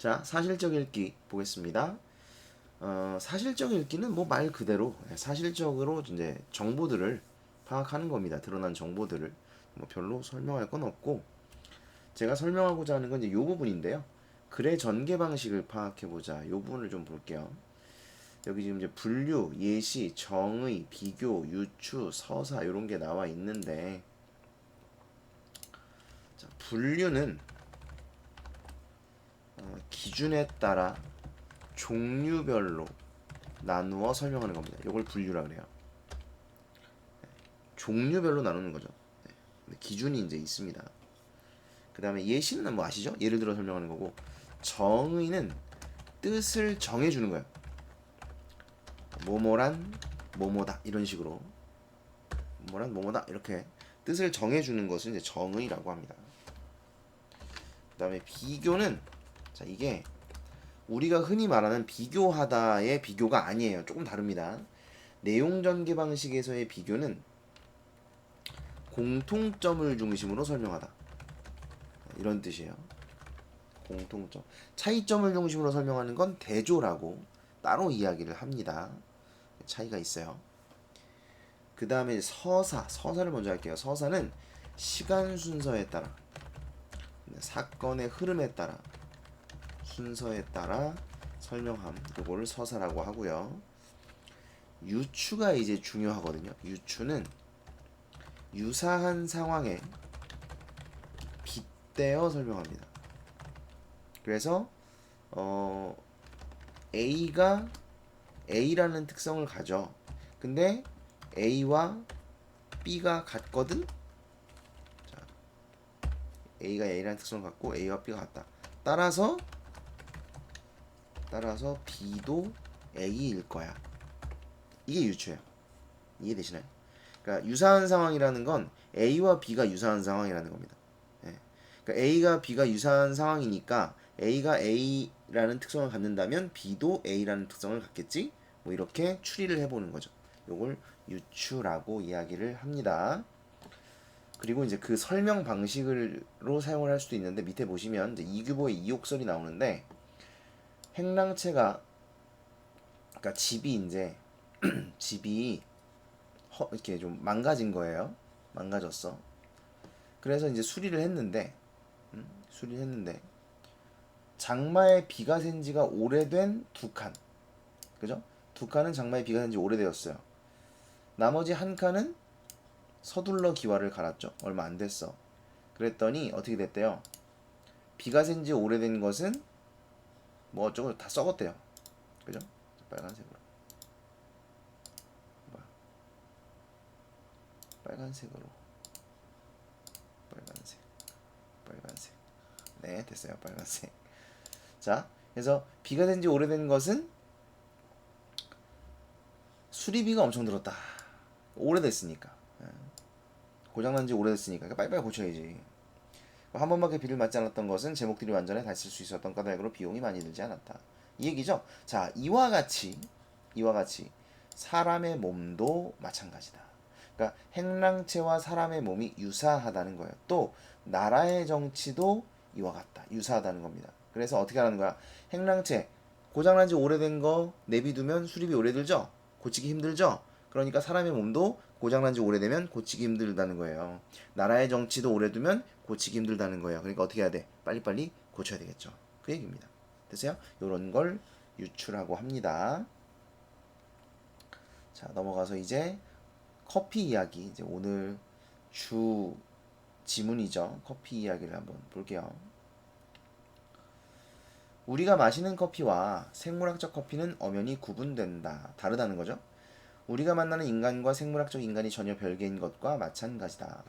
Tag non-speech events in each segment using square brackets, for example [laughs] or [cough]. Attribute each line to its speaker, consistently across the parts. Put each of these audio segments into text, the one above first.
Speaker 1: 자, 사실적 읽기 보겠습니다. 어, 사실적 읽기는 뭐 말 그대로 예, 사실적으로 이제 정보들을 파악하는 겁니다. 드러난 정보들을 뭐 별로 설명할 건 없고 제가 설명하고자 하는 건 이제 요 부분인데요. 글의 전개 방식을 파악해 보자. 요 부분을 좀 볼게요. 여기 지금 이제 분류, 예시, 정의, 비교, 유추, 서사 이런 게 나와 있는데 자, 분류는 어, 기준에 따라 종류별로 나누어 설명하는 겁니다. 이걸 분류라 그래요. 네, 종류별로 나누는 거죠. 네, 기준이 이제 있습니다. 그 다음에 예시는 뭐 아시죠? 예를 들어 설명하는 거고 정의는 뜻을 정해주는 거예요. 뭐뭐란 뭐뭐다 이런 식으로 뭐란 뭐뭐다 이렇게 뜻을 정해주는 것을 이제 정의라고 합니다. 그 다음에 비교는 자 이게 우리가 흔히 말하는 비교하다의 비교가 아니에요. 조금 다릅니다. 내용 전개 방식에서의 비교는 공통점을 중심으로 설명하다. 이런 뜻이에요. 공통점. 차이점을 중심으로 설명하는 건 대조라고 따로 이야기를 합니다. 차이가 있어요. 그 다음에 서사. 서사를 먼저 할게요. 서사는 시간 순서에 따라 사건의 흐름에 따라 순서에 따라 설명함 요거를 서사라고 하고요. 유추가 이제 중요하거든요. 유추는 유사한 상황에 빗대어 설명합니다. 그래서 어 A가 A라는 특성을 가져. 근데 A와 B가 같거든. 자, A가 A라는 특성을 갖고 A와 B가 같다. 따라서 따라서 B도 A일 거야. 이게 유추예요. 이해되시나요? 그러니까 유사한 상황이라는 건 A와 B가 유사한 상황이라는 겁니다. 예. 그러니까 A가 B가 유사한 상황이니까 A가 A라는 특성을 갖는다면 B도 A라는 특성을 갖겠지? 뭐 이렇게 추리를 해보는 거죠. 요걸 유추라고 이야기를 합니다. 그리고 이제 그 설명 방식으로 사용을 할 수도 있는데 밑에 보시면 이제 이규보의 이옥설이 나오는데 행랑채가 그러니까 집이 이제 [clears throat] 집이 허, 이렇게 좀 망가진 거예요. 망가졌어. 그래서 이제 수리를 했는데 음, 수리를 했는데 장마에 비가 샌 지가 오래된 두 칸. 그죠? 두 칸은 장마에 비가 샌 지 오래되었어요. 나머지 한 칸은 서둘러 기와를 갈았죠. 얼마 안 됐어. 그랬더니 어떻게 됐대요? 비가 샌 지 오래된 것은 뭐 어쩌고 다 썩었대요. 그죠? 빨간색으로. 뭐야? 빨간색으로. 빨간색. 빨간색. 네, 됐어요. 빨간색. 자, 그래서 비가 된 지 오래된 것은 수리비가 엄청 들었다. 오래됐으니까. 예. 고장난 지 오래됐으니까. 그러니까 빨리빨리 고쳐야지. 한 번밖에 비를 맞지 않았던 것은 제목들이 완전히 쓸수 있었던 까닭으로 비용이 많이 들지 않았다. 이 얘기죠. 자, 이와 같이 이와 같이 사람의 몸도 마찬가지다. 그러니까 행랑체와 사람의 몸이 유사하다는 거예요. 또 나라의 정치도 이와 같다. 유사하다는 겁니다. 그래서 어떻게 하는 거야? 행랑체 고장난 지 오래된 거 내비두면 수리비 오래 들죠? 고치기 힘들죠? 그러니까 사람의 몸도 고장난 지 오래되면 고치기 힘들다는 거예요. 나라의 정치도 오래 두면 고치기 힘들다는 거예요. 그러니까 어떻게 해야 돼? 빨리빨리 고쳐야 되겠죠. 그 얘기입니다. 됐어요? 요런 걸 유추라고 합니다. 자, 넘어가서 이제 커피 이야기. 이제 오늘 주 지문이죠. 커피 이야기를 한번 볼게요. 우리가 마시는 커피와 생물학적 커피는 엄연히 구분된다. 다르다는 거죠. 우리가 만나는 인간과 생물학적 인간이 전혀 별개인 것과 마찬가지다.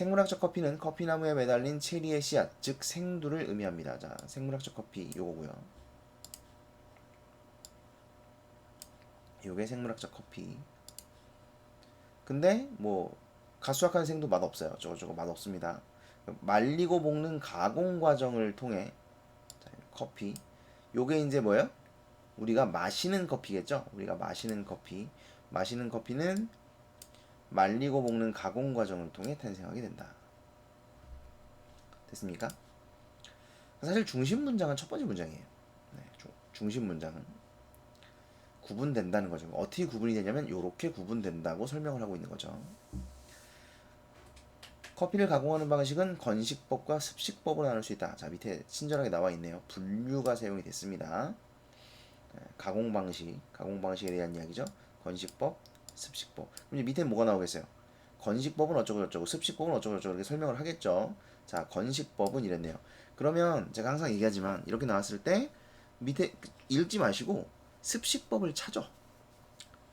Speaker 1: 생물학적 커피는 커피나무에 매달린 체리의 씨앗, 즉 생두를 의미합니다. 자, 생물학적 커피 요거고요. 요게 생물학적 커피. 근데 뭐 가수확한 생두 맛 없어요. 저거 저거 맛 없습니다. 말리고 볶는 가공 과정을 통해 자, 커피. 요게 이제 뭐예요? 우리가 마시는 커피겠죠? 우리가 마시는 커피. 마시는 커피는 말리고 볶는 가공 과정을 통해 탄생하게 된다. 됐습니까? 사실 중심 문장은 첫 번째 문장이에요. 네, 중, 중심 문장은 구분된다는 거죠. 어떻게 구분이 되냐면 이렇게 구분된다고 설명을 하고 있는 거죠. 커피를 가공하는 방식은 건식법과 습식법으로 나눌 수 있다. 자 밑에 친절하게 나와 있네요. 분류가 사용이 됐습니다. 네, 가공 방식, 가공 방식에 대한 이야기죠. 건식법, 습식법. 그럼 밑에 뭐가 나오겠어요? 건식법은 어쩌고 저쩌고, 습식법은 어쩌고 저쩌고 이렇게 설명을 하겠죠. 자, 건식법은 이랬네요. 그러면 제가 항상 얘기하지만 이렇게 나왔을 때 밑에 읽지 마시고 습식법을 찾아.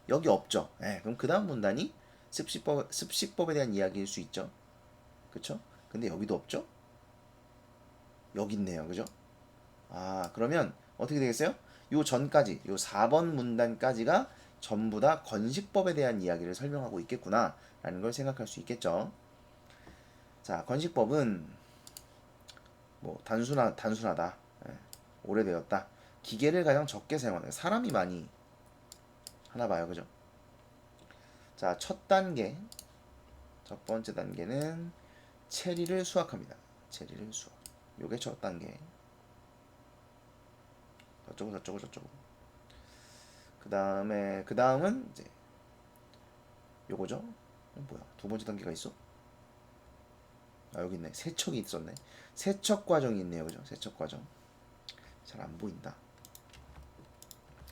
Speaker 1: 여기 없죠. 예, 그럼 그 다음 문단이 습식법, 습식법에 대한 이야기일 수 있죠. 그쵸? 근데 여기도 없죠? 여기 있네요. 그죠? 아, 그러면 어떻게 되겠어요? 요 전까지, 요 4번 문단까지가 전부 다 건식법에 대한 이야기를 설명하고 있겠구나. 라는 걸 생각할 수 있겠죠. 자, 건식법은 뭐 단순하, 단순하다. 예, 오래되었다. 기계를 가장 적게 사용하는 사람이 많이 하나 봐요. 그죠? 자, 첫 단계. 첫 번째 단계는 체리를 수확합니다. 체리를 수확. 요게 첫 단계. 저쪽은 저쪽은 저쪽은. 그 다음에 그 다음은 이제 요거죠. 어, 뭐야? 두 번째 단계가 있어? 아 여기 있네. 세척이 있었네. 세척 과정이 있네요. 그죠? 세척 과정. 잘 안 보인다.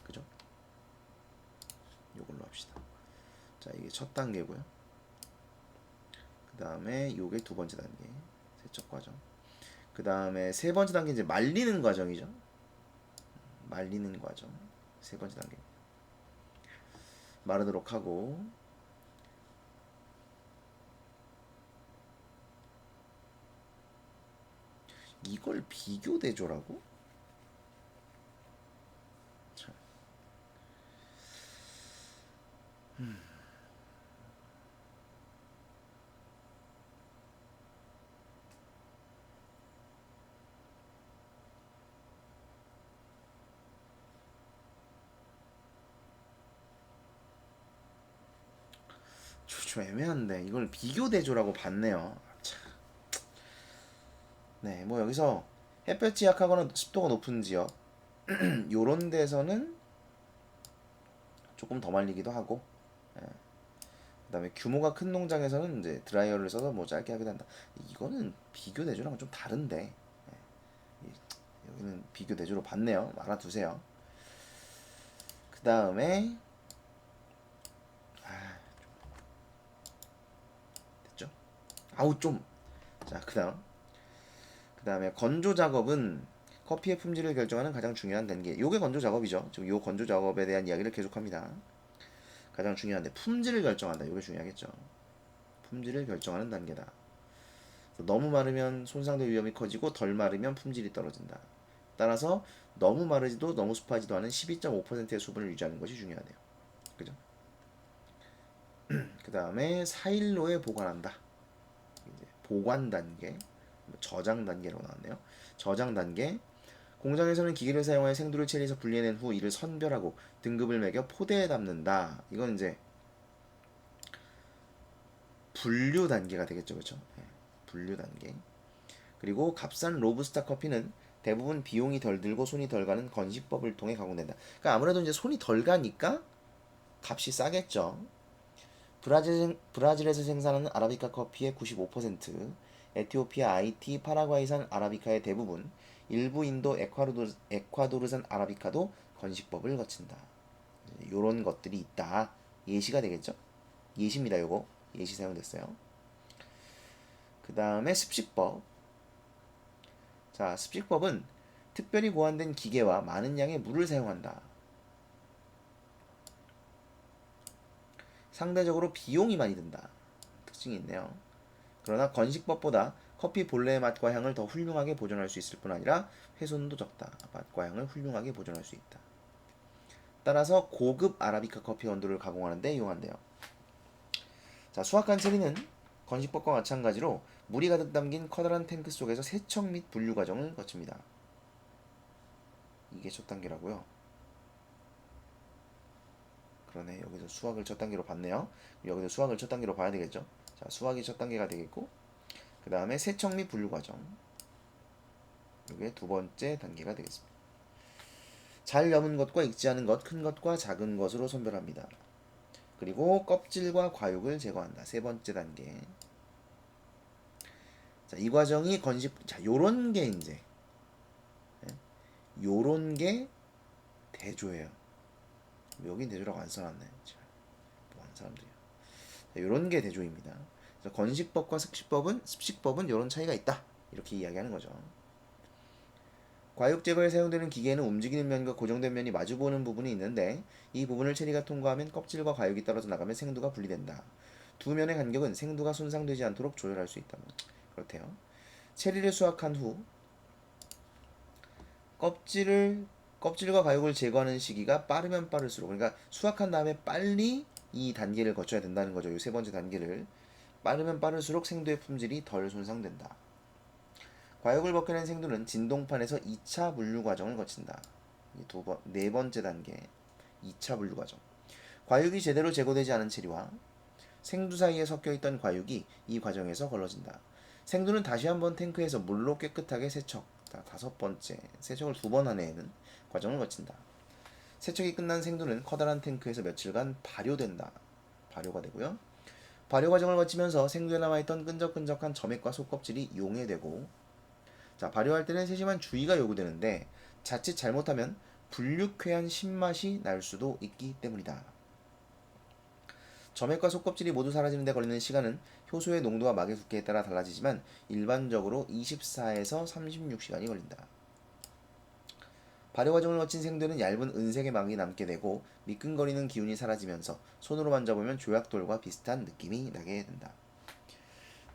Speaker 1: 그죠? 요걸로 합시다. 자 이게 첫 단계고요. 그 다음에 요게 두 번째 단계 세척 과정. 그 다음에 세 번째 단계 이제 말리는 과정이죠. 말리는 과정 세 번째 단계. 마르도록 하고 이걸 비교 대조라고? 참. 좀, 좀 애매한데 이걸 비교 대조라고 봤네요. 참. 네, 뭐 여기서 햇볕이 약하거나 습도가 높은 지역 [clears throat] 요런 데서는 조금 더 말리기도 하고 예. 그다음에 규모가 큰 농장에서는 이제 드라이어를 써서 뭐 짧게 하기도 한다. 이거는 비교 대조랑은 좀 다른데 예. 이- 여기는 비교 대조로 봤네요. 알아두세요. 그 다음에 아, 됐죠? 아우 좀. 자, 그다음. 그다음에 건조 작업은 커피의 품질을 결정하는 가장 중요한 단계. 요게 건조 작업이죠. 지금 요 건조 작업에 대한 이야기를 계속합니다. 가장 중요한데 품질을 결정한다. 요게 중요하겠죠. 품질을 결정하는 단계다. 너무 마르면 손상될 위험이 커지고 덜 마르면 품질이 떨어진다. 따라서 너무 마르지도 너무 습하지도 않은 12.5%의 수분을 유지하는 것이 중요하대요. 그죠? 그 다음에 4일로에 보관한다. 보관 단계, 뭐 저장 단계로 나왔네요. 저장 단계. 공장에서는 기계를 사용하여 생두를 체리에서 분리해낸 후 이를 선별하고 등급을 매겨 포대에 담는다. 이건 이제 분류 단계가 되겠죠, 그렇죠? 예, 분류 단계. 그리고 값싼 로부스타 커피는 대부분 비용이 덜 들고 손이 덜 가는 건식법을 통해 가공된다. 그러니까 아무래도 이제 손이 덜 가니까 값이 싸겠죠. 브라질, 브라질에서 생산하는 아라비카 커피의 95%, 에티오피아, 아이티, 파라과이산 아라비카의 대부분, 일부 인도 에콰도르, 에콰도르산 아라비카도 건식법을 거친다. 요런 것들이 있다. 예시가 되겠죠? 예시입니다, 요거. 예시 사용됐어요. 그 다음에 습식법. 자, 습식법은 특별히 고안된 기계와 많은 양의 물을 사용한다. 상대적으로 비용이 많이 든다. 특징이 있네요. 그러나 건식법보다 커피 본래의 맛과 향을 더 훌륭하게 보존할 수 있을 뿐 아니라 훼손도 적다. 맛과 향을 훌륭하게 보존할 수 있다. 따라서 고급 아라비카 커피 원두를 가공하는 데 이용한대요. 자, 수확한 체리는 건식법과 마찬가지로 물이 가득 담긴 커다란 탱크 속에서 세척 및 분류 과정을 거칩니다. 이게 첫 단계라고요. 그러네. 여기서 수학을 첫 단계로 봤네요. 여기서 수학을 첫 단계로 봐야 되겠죠. 자, 수학이 첫 단계가 되겠고, 그 다음에 세척 및 분류 과정. 이게 두 번째 단계가 되겠습니다. 잘 여문 것과 익지 않은 것, 큰 것과 작은 것으로 선별합니다. 그리고 껍질과 과육을 제거한다. 세 번째 단계. 자, 이 과정이 건식 자, 요런 게 이제 예? 요런 게 대조예요. 여긴 대조라고 안 써놨네. 자, 뭐하는 사람들이야. 자, 요런 게 대조입니다. 그래서 건식법과 습식법은 습식법은 요런 차이가 있다. 이렇게 이야기하는 거죠. 과육 제거에 사용되는 기계에는 움직이는 면과 고정된 면이 마주보는 부분이 있는데 이 부분을 체리가 통과하면 껍질과 과육이 떨어져 나가면 생두가 분리된다. 두 면의 간격은 생두가 손상되지 않도록 조절할 수 있다. 그렇대요. 체리를 수확한 후 껍질을 껍질과 과육을 제거하는 시기가 빠르면 빠를수록 그러니까 수확한 다음에 빨리 이 단계를 거쳐야 된다는 거죠. 이 세 번째 단계를 빠르면 빠를수록 생두의 품질이 덜 손상된다. 과육을 벗겨낸 생두는 진동판에서 2차 분류 과정을 거친다. 두 번, 네 번째 단계 2차 분류 과정. 과육이 제대로 제거되지 않은 체리와 생두 사이에 섞여 있던 과육이 이 과정에서 걸러진다. 생두는 다시 한번 탱크에서 물로 깨끗하게 세척. 자, 다섯 번째 세척을 두 번 한 해에는 과정을 거친다. 세척이 끝난 생두는 커다란 탱크에서 며칠간 발효된다. 발효가 되고요. 발효 과정을 거치면서 생두에 남아있던 끈적끈적한 점액과 속껍질이 용해되고 자, 발효할 때는 세심한 주의가 요구되는데 자칫 잘못하면 불육회한 신맛이 날 수도 있기 때문이다. 점액과 속껍질이 모두 사라지는 데 걸리는 시간은 효소의 농도와 막의 두께에 따라 달라지지만 일반적으로 24에서 36시간이 걸린다. 발효 과정을 거친 생두는 얇은 은색의 막이 남게 되고 미끈거리는 기운이 사라지면서 손으로 만져보면 조약돌과 비슷한 느낌이 나게 된다.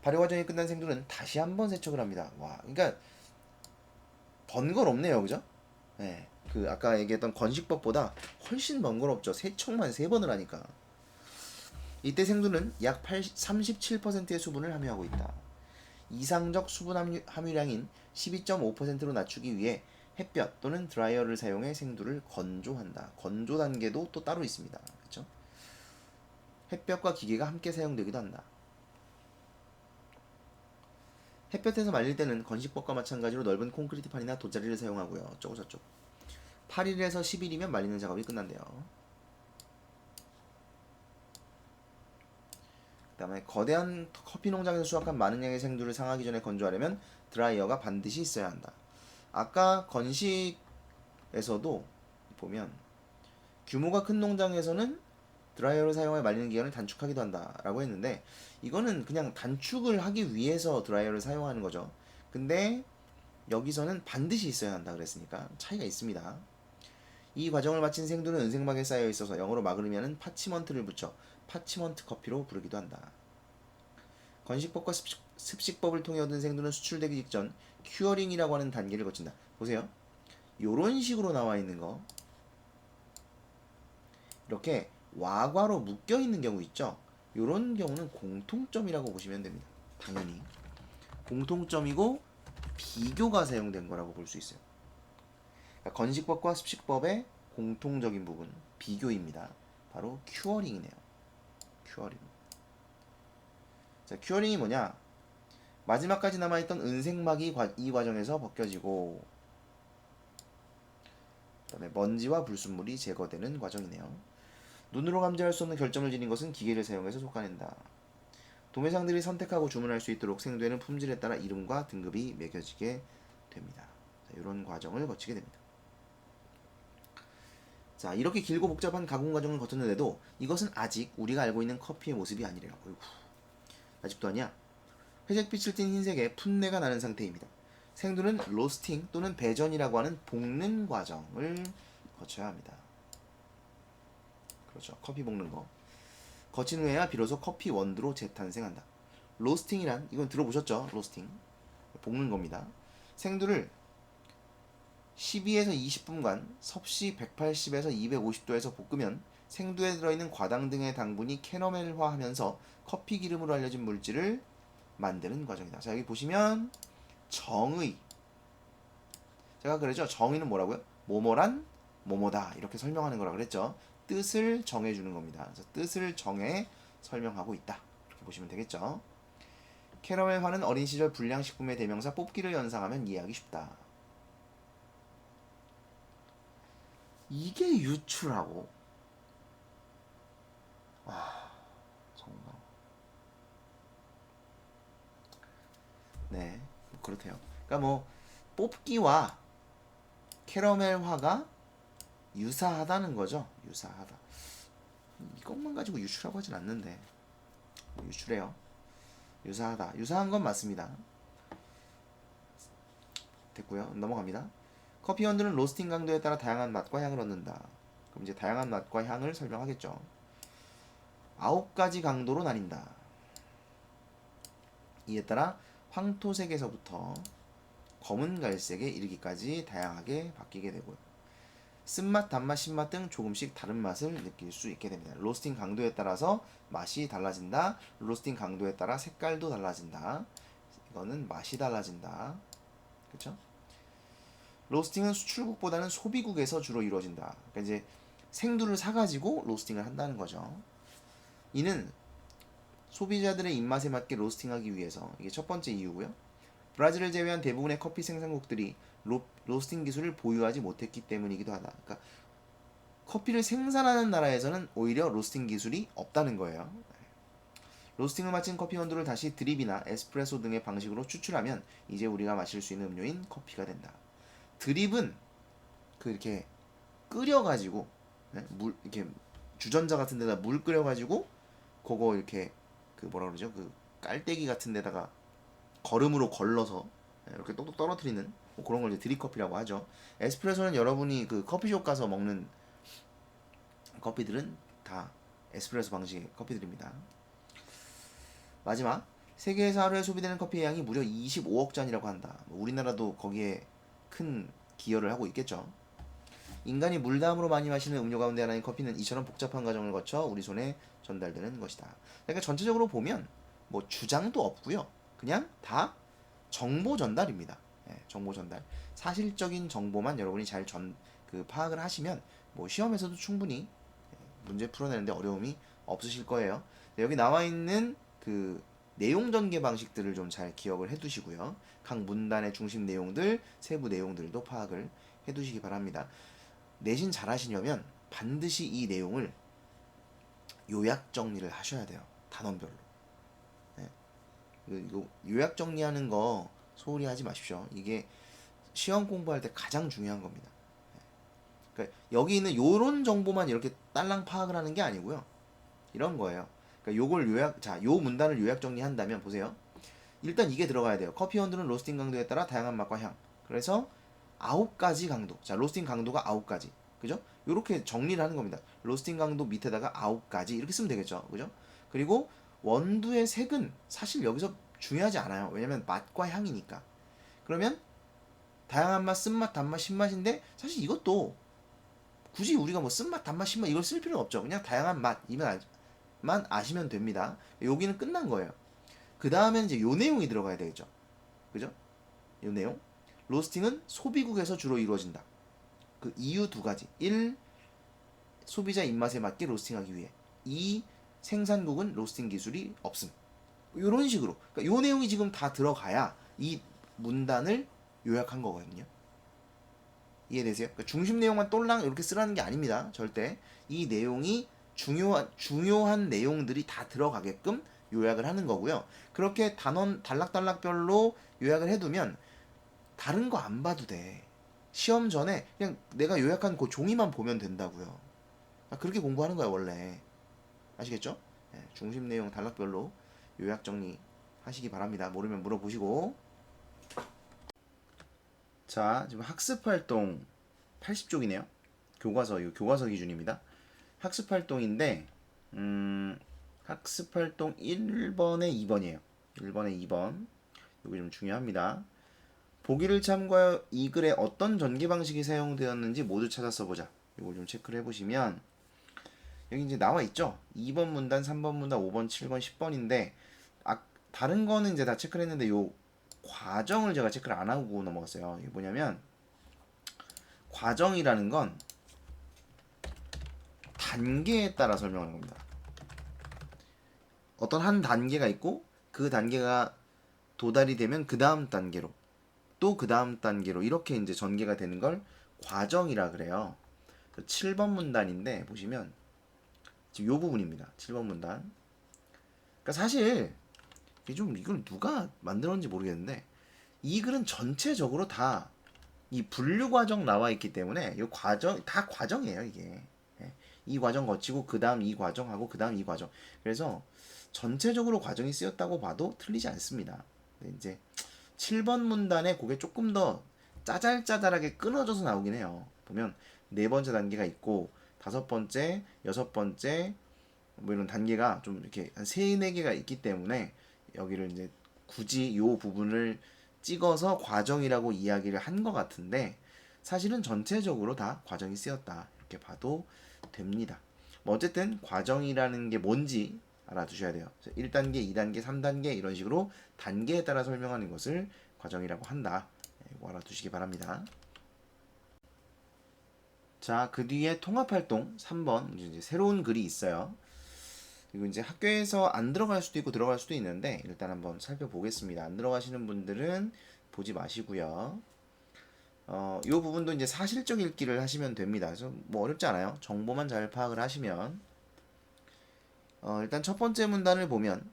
Speaker 1: 발효 과정이 끝난 생두는 다시 한번 세척을 합니다. 와, 그러니까 번거롭네요, 그죠? 네, 그 아까 얘기했던 건식법보다 훨씬 번거롭죠. 세척만 세 번을 하니까. 이때 생두는 약 80, 37%의 수분을 함유하고 있다. 이상적 수분 함유, 함유량인 12.5%로 낮추기 위해 햇볕 또는 드라이어를 사용해 생두를 건조한다. 건조 단계도 또 따로 있습니다. 그렇죠? 햇볕과 기계가 함께 사용되기도 한다. 햇볕에서 말릴 때는 건식법과 마찬가지로 넓은 콘크리트 판이나 돗자리를 사용하고요. 어쩌고 저쩌고. 8일에서 10일이면 말리는 작업이 끝난대요. 그 다음에 거대한 커피 농장에서 수확한 많은 양의 생두를 상하기 전에 건조하려면 드라이어가 반드시 있어야 한다. 아까 건식에서도 보면 규모가 큰 농장에서는 드라이어를 사용해 말리는 기간을 단축하기도 한다라고 했는데 이거는 그냥 단축을 하기 위해서 드라이어를 사용하는 거죠. 근데 여기서는 반드시 있어야 한다 그랬으니까 차이가 있습니다. 이 과정을 마친 생두는 은색막에 쌓여 있어서 영어로 의미하는 파치먼트를 붙여 파치먼트 커피로 부르기도 한다. 건식법과 습식, 법을 통해 얻은 생두는 수출되기 직전 큐어링이라고 하는 단계를 거친다. 보세요. 요런 식으로 나와 있는 거 이렇게 와과로 묶여 있는 경우 있죠. 요런 경우는 공통점이라고 보시면 됩니다. 당연히 공통점이고 비교가 사용된 거라고 볼 수 있어요. 그러니까 건식법과 습식법의 공통적인 부분 비교입니다. 바로 큐어링이네요. 큐어링. 자, 큐어링이 뭐냐? 마지막까지 남아있던 은색막이 이 과정에서 벗겨지고 그다음에 먼지와 불순물이 제거되는 과정이네요. 눈으로 감지할 수 없는 결정을 지닌 것은 기계를 사용해서 솎아낸다. 도매상들이 선택하고 주문할 수 있도록 생두에는 품질에 따라 이름과 등급이 매겨지게 됩니다. 자, 이런 과정을 거치게 됩니다. 자, 이렇게 길고 복잡한 가공 과정을 거쳤는데도 이것은 아직 우리가 알고 있는 커피의 모습이 아니래요. 어이구. 아직도 아니야. 회색빛을 띤 흰색의 풋내가 나는 상태입니다. 생두는 로스팅 또는 배전이라고 하는 볶는 과정을 거쳐야 합니다. 그렇죠. 커피 볶는 거. 거친 후에야 비로소 커피 원두로 재탄생한다. 로스팅이란 이건 들어보셨죠? 로스팅. 볶는 겁니다. 생두를 12에서 20분간 섭씨 180에서 250도에서 볶으면 생두에 들어있는 과당 등의 당분이 캐러멜화하면서 커피 기름으로 알려진 물질을 만드는 과정이다. 자, 여기 보시면 정의. 제가 그러죠. 정의는 뭐라고요? 뭐뭐란 뭐뭐다. 이렇게 설명하는 거라 그랬죠. 뜻을 정해 주는 겁니다. 그래서 뜻을 정해 설명하고 있다. 이렇게 보시면 되겠죠. 캐러멜화는 어린 시절 불량식품의 대명사 뽑기를 연상하면 이해하기 쉽다. 이게 유출하고 아... 네, 뭐 그렇대요. 그러니까 뭐 뽑기와 캐러멜화가 유사하다는 거죠. 유사하다. 이것만 가지고 유추라고 하진 않는데 뭐 유추래요. 유사하다. 유사한 건 맞습니다. 됐고요. 넘어갑니다. 커피 원두는 로스팅 강도에 따라 다양한 맛과 향을 얻는다. 그럼 이제 다양한 맛과 향을 설명하겠죠. 아홉 가지 강도로 나뉜다. 이에 따라 황토색에서부터 검은 갈색에 이르기까지 다양하게 바뀌게 되고요. 쓴맛, 단맛, 신맛 등 조금씩 다른 맛을 느낄 수 있게 됩니다. 로스팅 강도에 따라서 맛이 달라진다. 로스팅 강도에 따라 색깔도 달라진다. 이거는 맛이 달라진다. 그렇죠? 로스팅은 수출국보다는 소비국에서 주로 이루어진다. 그러니까 이제 생두를 사가지고 로스팅을 한다는 거죠. 이는 소비자들의 입맛에 맞게 로스팅하기 위해서 이게 첫 번째 이유고요. 브라질을 제외한 대부분의 커피 생산국들이 로, 로스팅 기술을 보유하지 못했기 때문이기도 하다. 그러니까 커피를 생산하는 나라에서는 오히려 로스팅 기술이 없다는 거예요. 로스팅을 마친 커피 원두를 다시 드립이나 에스프레소 등의 방식으로 추출하면 이제 우리가 마실 수 있는 음료인 커피가 된다. 드립은 그 이렇게 끓여가지고 네? 물 이렇게 주전자 같은 데다 물 끓여가지고 그거 이렇게 그 뭐라 그러죠 그 깔때기 같은 데다가 거름으로 걸러서 네, 이렇게 똑똑 떨어뜨리는 뭐 그런 걸 이제 드립 커피라고 하죠. 에스프레소는 여러분이 그 커피숍 가서 먹는 커피들은 다 에스프레소 방식의 커피들입니다. 마지막 세계에서 하루에 소비되는 커피의 양이 무려 25억 잔이라고 한다. 뭐 우리나라도 거기에 큰 기여를 하고 있겠죠. 인간이 물담으로 많이 마시는 음료 가운데 하나인 커피는 이처럼 복잡한 과정을 거쳐 우리 손에 전달되는 것이다. 그러니까 전체적으로 보면 뭐 주장도 없고요. 그냥 다 정보 전달입니다. 예, 정보 전달. 사실적인 정보만 여러분이 잘 전 그 파악을 하시면 뭐 시험에서도 충분히 예, 문제 풀어내는데 어려움이 없으실 거예요. 네, 여기 나와 있는 그 내용 전개 방식들을 좀 잘 기억을 해두시고요. 각 문단의 중심 내용들, 세부 내용들도 파악을 해두시기 바랍니다. 내신 잘하시려면 반드시 이 내용을 요약 정리를 하셔야 돼요. 단원별로. 네. 그 요약 정리하는 거 소홀히 하지 마십시오. 이게 시험 공부할 때 가장 중요한 겁니다. 네. 그러니까 여기 있는 요런 정보만 이렇게 딸랑 파악을 하는 게 아니고요. 이런 거예요. 그러니까 요걸 요약 자, 요 문단을 요약 정리한다면 보세요. 일단 이게 들어가야 돼요. 커피 원두는 로스팅 강도에 따라 다양한 맛과 향. 그래서 아홉 가지 강도. 자, 로스팅 강도가 아홉 가지. 그죠? 요렇게 정리를 하는 겁니다. 로스팅 강도 밑에다가 아홉 가지 이렇게 쓰면 되겠죠. 그죠? 그리고 원두의 색은 사실 여기서 중요하지 않아요. 왜냐면 맛과 향이니까. 그러면 다양한 맛, 쓴맛, 단맛, 신맛인데 사실 이것도 굳이 우리가 뭐 쓴맛, 단맛, 신맛 이걸 쓸 필요는 없죠. 그냥 다양한 맛이만 만 아시면 됩니다. 여기는 끝난 거예요. 그 다음엔 이제 요 내용이 들어가야 되겠죠. 그죠? 요 내용. 로스팅은 소비국에서 주로 이루어진다. 그 이유 두 가지. 1. 소비자 입맛에 맞게 로스팅하기 위해. 2. 생산국은 로스팅 기술이 없음. 요런 식으로. 그러니까 요 내용이 지금 다 들어가야 이 문단을 요약한 거거든요. 이해되세요? 그러니까 중심 내용만 똘랑 이렇게 쓰라는 게 아닙니다. 절대. 이 내용이 중요한 중요한 내용들이 다 들어가게끔 요약을 하는 거고요. 그렇게 단원 단락단락별로 요약을 해두면 다른 거 안 봐도 돼. 시험 전에 그냥 내가 요약한 그 종이만 보면 된다고요. 아, 그렇게 공부하는 거야 원래. 아시겠죠? 네, 중심 내용 단락별로 요약 정리 하시기 바랍니다. 모르면 물어보시고. 자, 지금 학습 활동 80쪽이네요. 교과서, 이 교과서 기준입니다. 학습 활동인데, 음, 학습 활동 1번에 2번이에요. 1번에 2번. 이거 좀 중요합니다. 보기를 참고하여 이 글에 어떤 전개 방식이 사용되었는지 모두 찾아 써보자. 이걸 좀 체크를 해보시면, 여기 이제 나와 있죠? 2번 문단, 3번 문단, 5번, 7번, 10번인데, 아, 다른 거는 이제 다 체크를 했는데, 요 과정을 제가 체크를 안 하고 넘어갔어요. 이게 뭐냐면, 과정이라는 건 단계에 따라 설명하는 겁니다. 어떤 한 단계가 있고 그 단계가 도달이 되면 그 다음 단계로 또 그 다음 단계로 이렇게 이제 전개가 되는 걸 과정이라 그래요. 7번 문단인데 보시면 지금 요 부분입니다. 7번 문단. 그러니까 사실 이게 좀 이걸 누가 만들었는지 모르겠는데 이 글은 전체적으로 다 이 분류 과정 나와 있기 때문에 이 과정 다 과정이에요 이게 예. 이 과정 거치고 그 다음 이 과정하고 그 다음 이 과정 그래서 전체적으로 과정이 쓰였다고 봐도 틀리지 않습니다. 이제 7번 문단에 그게 조금 더 짜잘짜잘하게 끊어져서 나오긴 해요. 보면 네 번째 단계가 있고 다섯 번째, 여섯 번째 뭐 이런 단계가 좀 이렇게 한 세네 개가 있기 때문에 여기를 이제 굳이 요 부분을 찍어서 과정이라고 이야기를 한 것 같은데 사실은 전체적으로 다 과정이 쓰였다 이렇게 봐도 됩니다. 뭐 어쨌든 과정이라는 게 뭔지 알아두셔야 돼요. 1단계, 2단계, 3단계 이런 식으로 단계에 따라 설명하는 것을 과정이라고 한다. 네, 이거 알아두시기 바랍니다. 자, 그 뒤에 통합활동 3번 이제 새로운 글이 있어요. 그리고 이제 학교에서 안 들어갈 수도 있고 들어갈 수도 있는데 일단 한번 살펴보겠습니다. 안 들어가시는 분들은 보지 마시고요. 어, 이 부분도 이제 사실적 읽기를 하시면 됩니다. 그래서 뭐 어렵지 않아요. 정보만 잘 파악을 하시면 어, 일단 첫 번째 문단을 보면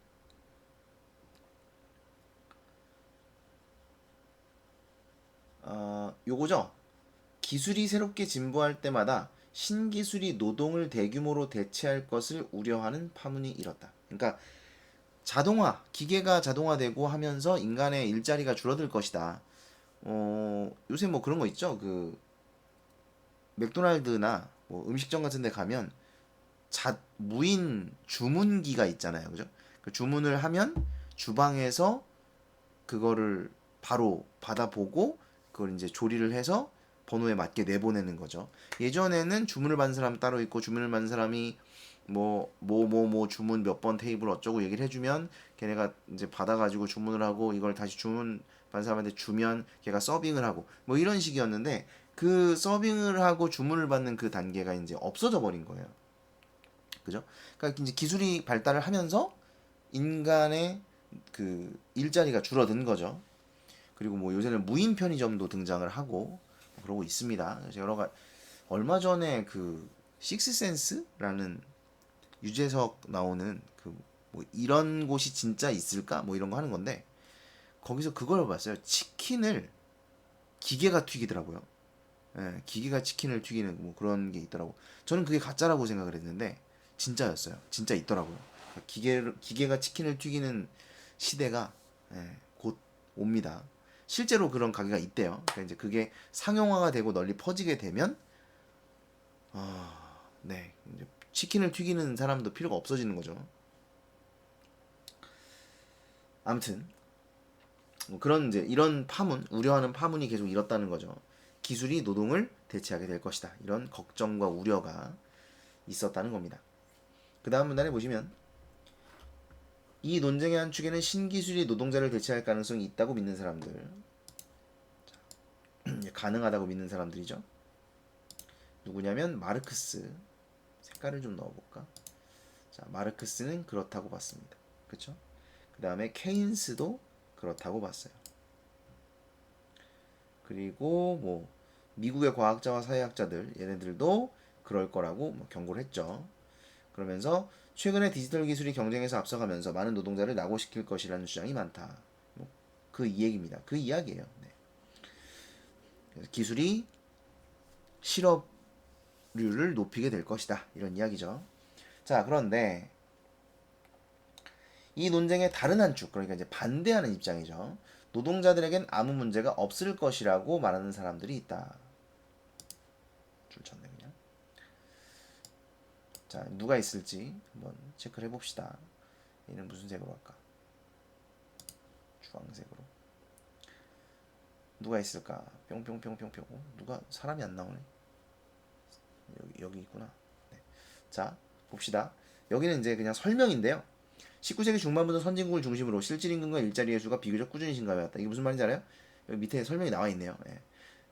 Speaker 1: 어, 요거죠. 기술이 새롭게 진보할 때마다 신기술이 노동을 대규모로 대체할 것을 우려하는 파문이 일었다. 그러니까 자동화, 기계가 자동화되고 하면서 인간의 일자리가 줄어들 것이다. 어, 요새 뭐 그런 거 있죠. 그 맥도날드나 뭐 음식점 같은 데 가면 자, 무인 주문기가 있잖아요. 그죠? 그 주문을 하면 주방에서 그거를 바로 받아보고 그걸 이제 조리를 해서 번호에 맞게 내보내는 거죠. 예전에는 주문을 받는 사람 따로 있고 주문을 받는 사람이 뭐 뭐 뭐 뭐 주문 몇 번 테이블 어쩌고 얘기를 해주면 걔네가 이제 받아가지고 주문을 하고 이걸 다시 주문 받는 사람한테 주면 걔가 서빙을 하고 뭐 이런 식이었는데 그 서빙을 하고 주문을 받는 그 단계가 이제 없어져 버린 거예요. 그죠? 그러니까 이제 기술이 발달을 하면서 인간의 그 일자리가 줄어든 거죠. 그리고 뭐 요새는 무인 편의점도 등장을 하고 그러고 있습니다. 그래서 여러 가 얼마 전에 그 식스센스라는 유재석 나오는 그 뭐 이런 곳이 진짜 있을까 뭐 이런 거 하는 건데 거기서 그걸 봤어요. 치킨을 기계가 튀기더라고요. 예, 기계가 치킨을 튀기는 뭐 그런 게 있더라고. 저는 그게 가짜라고 생각을 했는데 진짜였어요. 진짜 있더라고요. 기계 기계가 치킨을 튀기는 시대가 예, 곧 옵니다. 실제로 그런 가게가 있대요. 그러니까 이제 그게 상용화가 되고 널리 퍼지게 되면 아, 네. 이제 치킨을 튀기는 사람도 필요가 없어지는 거죠. 아무튼 뭐 그런 이제 이런 파문, 우려하는 파문이 계속 일었다는 거죠. 기술이 노동을 대체하게 될 것이다. 이런 걱정과 우려가 있었다는 겁니다. 그 다음 문단에 보시면 이 논쟁의 한 축에는 신기술이 노동자를 대체할 가능성이 있다고 믿는 사람들 자, [clears throat] 가능하다고 믿는 사람들이죠. 누구냐면 마르크스 색깔을 좀 넣어볼까? 자 마르크스는 그렇다고 봤습니다. 그렇죠? 그 다음에 케인스도 그렇다고 봤어요. 그리고 뭐 미국의 과학자와 사회학자들 얘네들도 그럴 거라고 뭐 경고를 했죠. 그러면서 최근에 디지털 기술이 경쟁에서 앞서가면서 많은 노동자를 낙오시킬 것이라는 주장이 많다. 뭐그 얘기입니다. 그 이야기예요. 네. 기술이 실업률을 높이게 될 것이다. 이런 이야기죠. 자, 그런데 이 논쟁의 다른 한 축, 그러니까 이제 반대하는 입장이죠. 노동자들에겐 아무 문제가 없을 것이라고 말하는 사람들이 있다. 줄 쳤네. 자, 누가 있을지 한번 체크를 해봅시다. 얘는 무슨 색으로 할까? 주황색으로. 누가 있을까? 뿅뿅뿅뿅뿅. 어, 누가 사람이 안 나오네. 여기 여기 있구나. 네. 자, 봅시다. 여기는 이제 그냥 설명인데요. 19세기 중반부터 선진국을 중심으로 실질 임금과 일자리의 수가 비교적 꾸준히 증가해왔다. 이게 무슨 말인지 알아요? 여기 밑에 설명이 나와 있네요. 예.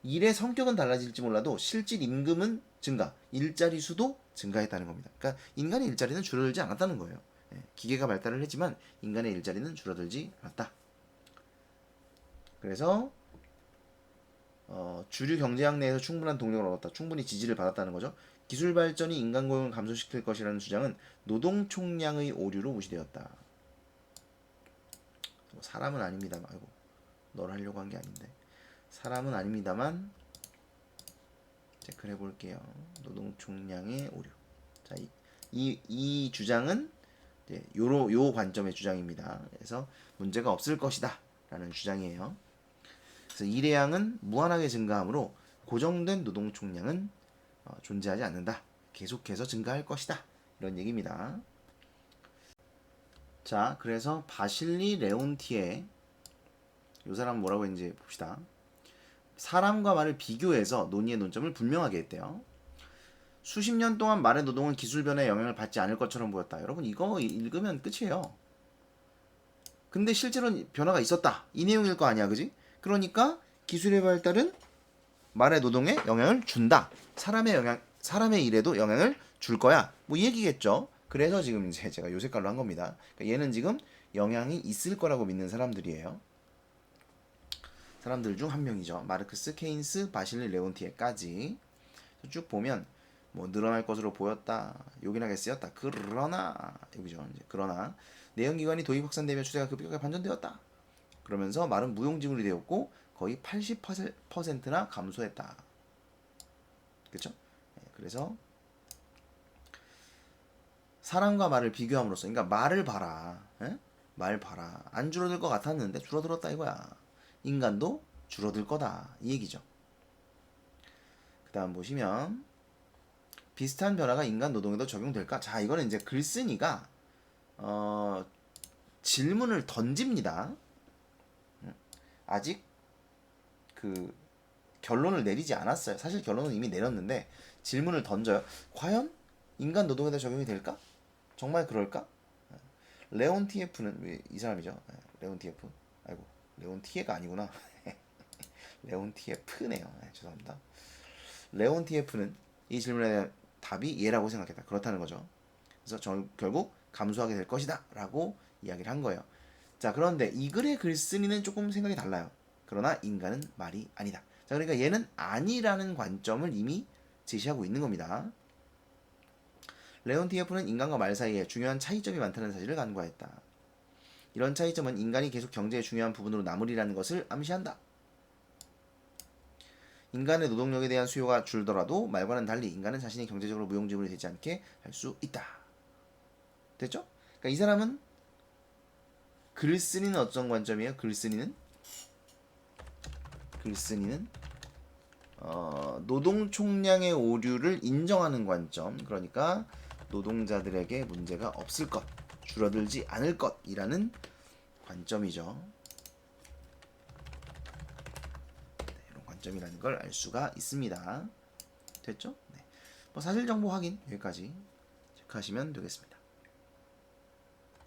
Speaker 1: 일의 성격은 달라질지 몰라도 실질 임금은 증가, 일자리 수도 증가했다는 겁니다. 그러니까 인간의 일자리는 줄어들지 않았다는 거예요. 예. 기계가 발달을 했지만 인간의 일자리는 줄어들지 않았다. 그래서 어, 주류 경제학 내에서 충분한 동력을 얻었다. 충분히 지지를 받았다는 거죠. 기술 발전이 인간 고용을 감소시킬 것이라는 주장은 노동 총량의 오류로 무시되었다. 뭐 사람은 아닙니다만, 아이고, 널 하려고 한 게 아닌데. 사람은 아닙니다만, 체크를 해볼게요. 노동 총량의 오류. 자, 이, 이, 이 주장은 이제 요로, 요 관점의 주장입니다. 그래서 문제가 없을 것이다. 라는 주장이에요. 그래서 일회양은 무한하게 증가하므로 고정된 노동 총량은 어, 존재하지 않는다. 계속해서 증가할 것이다. 이런 얘기입니다. 자, 그래서 바실리 레온티에 이 사람 뭐라고 했는지 봅시다. 사람과 말을 비교해서 논의의 논점을 분명하게 했대요. 수십 년 동안 말의 노동은 기술 변화에 영향을 받지 않을 것처럼 보였다. 여러분 이거 읽으면 끝이에요. 근데 실제로 변화가 있었다. 이 내용일 거 아니야, 그지? 그러니까 기술의 발달은 말의 노동에 영향을 준다. 사람의 영향, 사람의 일에도 영향을 줄 거야. 뭐 이 얘기겠죠. 그래서 지금 이제 제가 요 색깔로 한 겁니다. 그러니까 얘는 지금 영향이 있을 거라고 믿는 사람들이에요. 사람들 중 한 명이죠. 마르크스, 케인스, 바실리, 레온티에까지 쭉 보면 뭐 늘어날 것으로 보였다. 요긴하게 쓰였다. 그러나 여기죠. 이제 그러나 내연기관이 도입 확산되며 추세가 급격하게 반전되었다. 그러면서 말은 무용지물이 되었고 거의 80%나 감소했다. 그렇죠? 그래서 사람과 말을 비교함으로써 그러니까 말을 봐라. 예? 말 봐라. 안 줄어들 것 같았는데 줄어들었다 이거야. 인간도 줄어들 거다. 이 얘기죠. 그 다음 보시면 비슷한 변화가 인간 노동에도 적용될까? 자, 이거는 이제 글쓴이가 어, 질문을 던집니다. 음, 아직 그 결론을 내리지 않았어요. 사실 결론은 이미 내렸는데 질문을 던져요. 과연 인간 노동에도 적용이 될까? 정말 그럴까? 레온 TF는 이 사람이죠. 레온 TF. 레온 TF가 아니구나. [laughs] 레온 TF네요. 네, 죄송합니다. 레온 TF는 이 질문에 대한 답이 예라고 생각했다. 그렇다는 거죠. 그래서 저, 결국 감소하게 될 것이다. 라고 이야기를 한 거예요. 자, 그런데 이 글의 글쓴이는 조금 생각이 달라요. 그러나 인간은 말이 아니다. 자, 그러니까 얘는 아니라는 관점을 이미 제시하고 있는 겁니다. 레온티에프는 인간과 말 사이에 중요한 차이점이 많다는 사실을 간과했다. 이런 차이점은 인간이 계속 경제의 중요한 부분으로 남으리라는 것을 암시한다. 인간의 노동력에 대한 수요가 줄더라도 말과는 달리 인간은 자신이 경제적으로 무용지물이 되지 않게 할 수 있다. 됐죠? 그러니까 이 사람은 글쓴이는 어떤 관점이에요? 글쓴이는 글쓴이는 어, 노동 총량의 오류를 인정하는 관점. 그러니까 노동자들에게 문제가 없을 것, 줄어들지 않을 것이라는 관점이죠. 네, 이런 관점이라는 걸 알 수가 있습니다. 됐죠? 네. 뭐 사실 정보 확인 여기까지 체크하시면 되겠습니다.